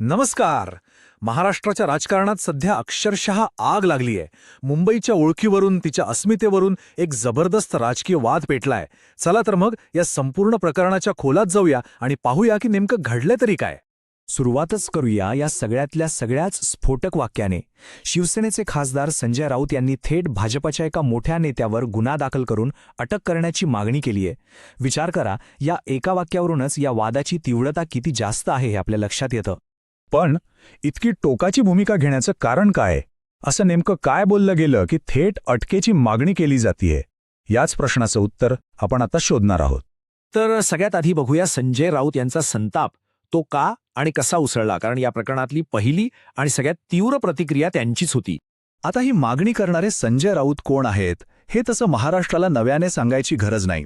नमस्कार. महाराष्ट्राच्या राजकारणात सध्या अक्षरशः आग लागलीय. मुंबईच्या ओळखीवरून तिच्या अस्मितेवरून एक जबरदस्त राजकीय वाद पेटलाय. चला तर मग या संपूर्ण प्रकरणाच्या खोलात जाऊया आणि पाहूया की नेमकं घडलंय तरी काय. सुरुवातच करूया या सगळ्यातल्या सगळ्याच स्फोटक वाक्याने. शिवसेनेचे खासदार संजय राऊत यांनी थेट भाजपच्या एका मोठ्या नेत्यावर गुन्हा दाखल करून अटक करण्याची मागणी केलीये. विचार करा या एका वाक्यावरूनच या वादाची तीव्रता किती जास्त आहे हे आपल्या लक्षात येतं. पण इतकी टोकाची भूमिका घेण्याचं कारण काय? असं नेमकं काय बोललं गेलं की थेट अटकेची मागणी केली जातीये? याच प्रश्नाचं उत्तर आपण आता शोधणार आहोत. तर सगळ्यात आधी बघूया संजय राऊत यांचा संताप. तो का आणि कसा उसळला? कारण या प्रकरणातली पहिली आणि सगळ्यात तीव्र प्रतिक्रिया त्यांचीच होती. आता ही मागणी करणारे संजय राऊत कोण आहेत हे तसं महाराष्ट्राला नव्याने सांगायची गरज नाही.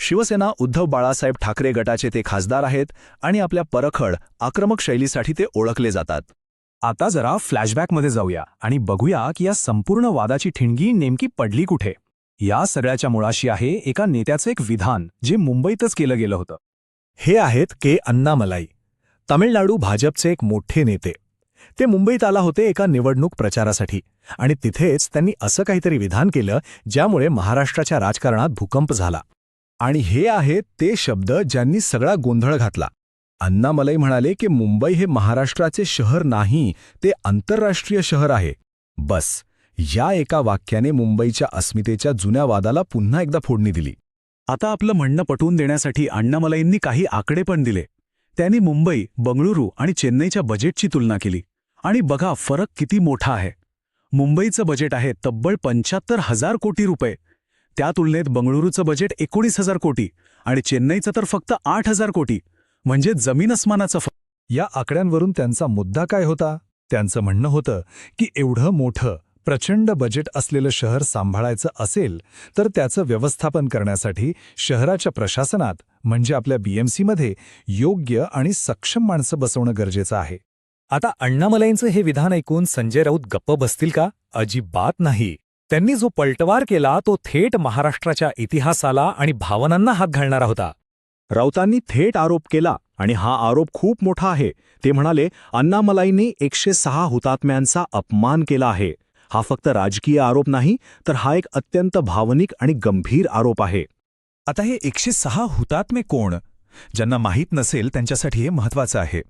शिवसेना उद्धव बाळासाहेब ठाकरे गटाचे ते खासदार आहेत आणि आपल्या परखड आक्रमक शैलीसाठी ते ओळखले जातात. आता जरा फ्लॅशबॅकमध्ये जाऊया आणि बघूया की या संपूर्ण वादाची ठिणगी नेमकी पडली कुठे? या सगळ्याच्या मुळाशी आहे एका नेत्याचं एक विधान जे मुंबईतच केलं गेलं होतं. हे आहेत के. अन्नामलाई तामिळनाडू भाजपचे एक मोठे नेते. ते मुंबईत आला होते एका निवडणूक प्रचारासाठी आणि तिथेच त्यांनी असं काहीतरी विधान केलं ज्यामुळे महाराष्ट्राच्या राजकारणात भूकंप झाला. आणि हे आहेत ते शब्द ज्यांनी सगळा गोंधळ घातला. अण्णामलई म्हणाले की मुंबई हे महाराष्ट्राचे शहर नाही ते आंतरराष्ट्रीय शहर आहे. बस या एका वाक्याने मुंबईच्या अस्मितेच्या जुन्या वादाला पुन्हा एकदा फोडणी दिली. आता आपलं म्हणणं पटवून देण्यासाठी अण्णामलईंनी काही आकडे पण दिले. त्यांनी मुंबई बंगळुरू आणि चेन्नईच्या बजेटची तुलना केली. आणि बघा फरक किती मोठा आहे. मुंबईचं बजेट आहे तब्बल पंच्याहत्तर हजार कोटी रुपये. त्या तुलनेत बंगळुरूचं बजेट एकोणीस हजार कोटी आणि चेन्नईचं तर फक्त आठ हजार कोटी. म्हणजे जमीन अस्मानाचं या आकड्यांवरून त्यांचा मुद्दा काय होता? त्यांचं म्हणणं होतं की एवढं मोठं प्रचंड बजेट असलेलं शहर सांभाळायचं असेल तर त्याचं व्यवस्थापन करण्यासाठी शहराच्या प्रशासनात म्हणजे आपल्या बीएमसीमध्ये योग्य आणि सक्षम माणसं बसवणं गरजेचं आहे. आता अण्णामलाईंचं हे विधान ऐकून संजय राऊत गप्प बसतील का? अजिबात नाही. त्यांनी जो पलटवार केला तो थेट महाराष्ट्राच्या इतिहासाला आणि भावनांना हात घालणारा होता. राऊतांनी थेट आरोप केला आणि हा आरोप खूप मोठा आहे. ते म्हणाले अण्णामलाईंनी एकशे सहा हुतात्म्यांचा अपमान केला आहे. हा फक्त राजकीय आरोप नाही तर हा एक अत्यंत भावनिक आणि गंभीर आरोप आहे. आता हे एकशे सहा हुतात्मे कोण? ज्यांना माहीत नसेल त्यांच्यासाठी हे महत्वाचं आहे.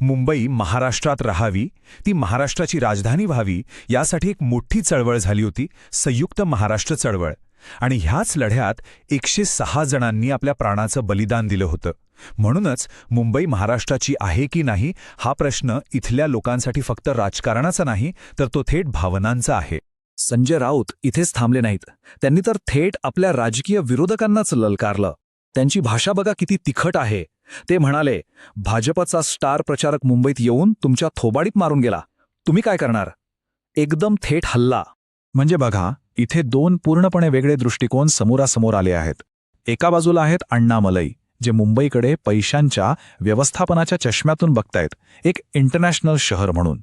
मुंबई महाराष्ट्रात राहावी ती महाराष्ट्राची राजधानी व्हावी यासाठी एक मोठी चळवळ झाली होती संयुक्त महाराष्ट्र चळवळ. आणि ह्याच लढ्यात एकशे सहा जणांनी आपल्या प्राणाचं बलिदान दिलं होतं. म्हणूनच मुंबई महाराष्ट्राची आहे की नाही हा प्रश्न इथल्या लोकांसाठी फक्त राजकारणाचा नाही तर तो थेट भावनांचा आहे. संजय राऊत इथेच थांबले नाहीत. त्यांनी तर थेट आपल्या राजकीय विरोधकांनाच ललकारलं. त्यांची भाषा बघा किती तिखट आहे. ते म्हणाले भाजपचा स्टार प्रचारक मुंबईत येऊन तुमच्या थोबाडीत मारून गेला. तुम्ही काय करणार? एकदम थेट हल्ला. म्हणजे बघा इथे दोन पूर्णपणे वेगळे दृष्टिकोन समोरासमोर आले आहेत. एका बाजूला आहेत अण्णामलई जे मुंबईकडे पैशांच्या व्यवस्थापनाच्या चष्म्यातून बघतायत एक इंटरनॅशनल शहर म्हणून.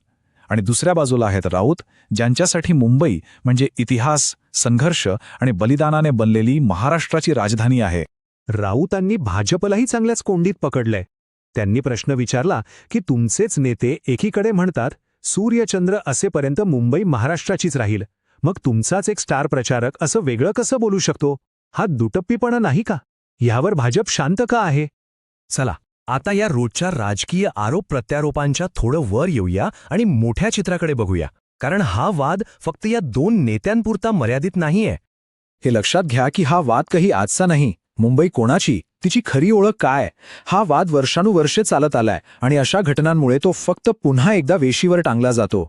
आणि दुसऱ्या बाजूला आहेत राऊत ज्यांच्यासाठी मुंबई म्हणजे इतिहास संघर्ष आणि बलिदानाने बनलेली महाराष्ट्राची राजधानी आहे. राऊतांनी भाजपलाही चांगल्याच कोंडीत पकडलंय. त्यांनी प्रश्न विचारला की तुमचेच नेते एकीकडे म्हणतात सूर्यचंद्र असेपर्यंत मुंबई महाराष्ट्राचीच राहील. मग तुमचाच एक स्टार प्रचारक असं वेगळं कसं बोलू शकतो? हा दुटप्पीपणा नाही का? ह्यावर भाजप शांत का आहे? चला आता या रोजच्या राजकीय आरोप प्रत्यारोपांच्या थोडं वर येऊया आणि मोठ्या चित्राकडे बघूया. कारण हा वाद फक्त या दोन नेत्यांपुरता मर्यादित नाहीये. हे लक्षात घ्या की हा वाद काही आजचा नाही. मुंबई कोणाची? तिची खरी ओळख काय? हा वाद वर्षानुवर्षे चालत आलाय आणि अशा घटनांमुळे तो फक्त पुन्हा एकदा वेशीवर टांगला जातो.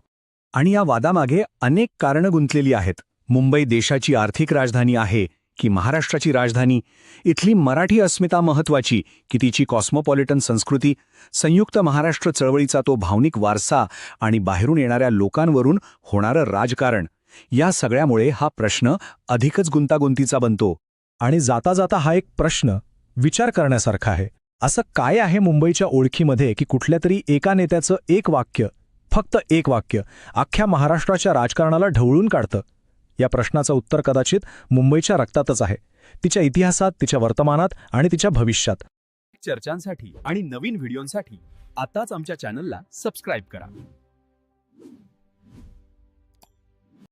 आणि या वादामागे अनेक कारणं गुंतलेली आहेत. मुंबई देशाची आर्थिक राजधानी आहे की महाराष्ट्राची राजधानी? इथली मराठी अस्मिता महत्वाची की तिची कॉस्मोपॉलिटन संस्कृती? संयुक्त महाराष्ट्र चळवळीचा तो भावनिक वारसा आणि बाहेरून येणाऱ्या लोकांवरून होणारं राजकारण? या सगळ्यामुळे हा प्रश्न अधिकच गुंतागुंतीचा बनतो. आणि जाता जाता हा एक प्रश्न विचार करण्यासारखा आहे. असं काय आहे मुंबईच्या ओळखीमध्ये की कुठल्या तरी एका नेत्याचं एक वाक्य फक्त एक वाक्य अख्ख्या महाराष्ट्राच्या राजकारणाला ढवळून काढतं? या प्रश्नाचं उत्तर कदाचित मुंबईच्या रक्तातच आहे. तिच्या इतिहासात तिच्या वर्तमानात आणि तिच्या भविष्यात. चर्चांसाठी आणि नवीन व्हिडिओंसाठी आताच आमच्या चॅनलला सबस्क्राईब करा.